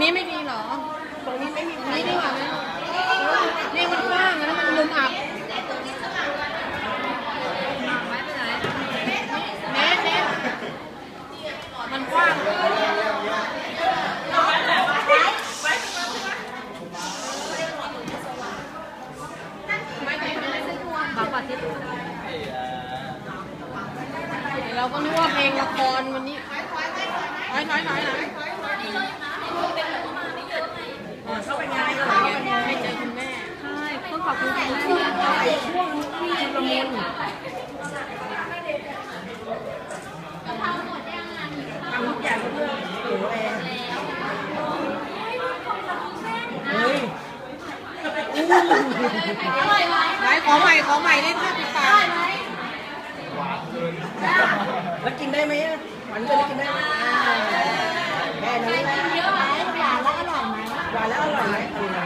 นี้ไม่มีหรอ ตรงนี้ไม่มีนี่ดีกว่าไหมนี่มันกว้างแล้วมันลุมอับเน้เน้มันกว้างเราก็นึกว่าเพลงละครวันนี้ถอยถอยถอย ทำทุกอย่างเพื่อหนูเองเฮ้ยไหนขอใหม่ขอใหม่ได้ท่าปิดปากแล้วกินได้ไหมอะหวานเกินกินได้ไหมอ่าแค่นี้แหละเยอะไหมหวานแล้วอร่อยไหมหวานแล้วอร่อยไหมเออ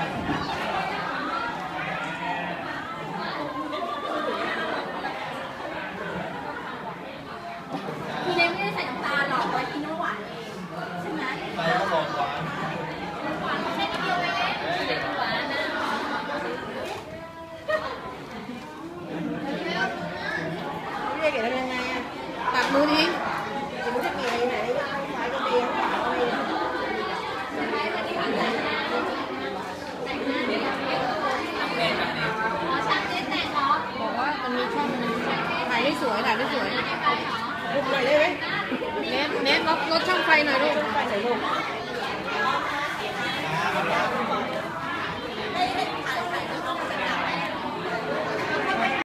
คือเล็กไม่ได้ใส่น้ำตาลหรอกไว้กินน้ำหวานเองใช่ไหมไปก็บอกหวานหวานแค่นิดเดียวเองเด็กหวานนะเรียกกันยังไงอะตัดมือทิ้งจะไม่ได้มีอะไรไหนไฟก็เตียงอะไรเนี่ยอ๋อช่างเจ๊แต่งเหรอบอกว่ามันมีช่องนึงถ่ายได้สวยถ่ายได้สวย หน่อยได้ไหมเน้นเนทลดลดช่องไฟหน่อยลูก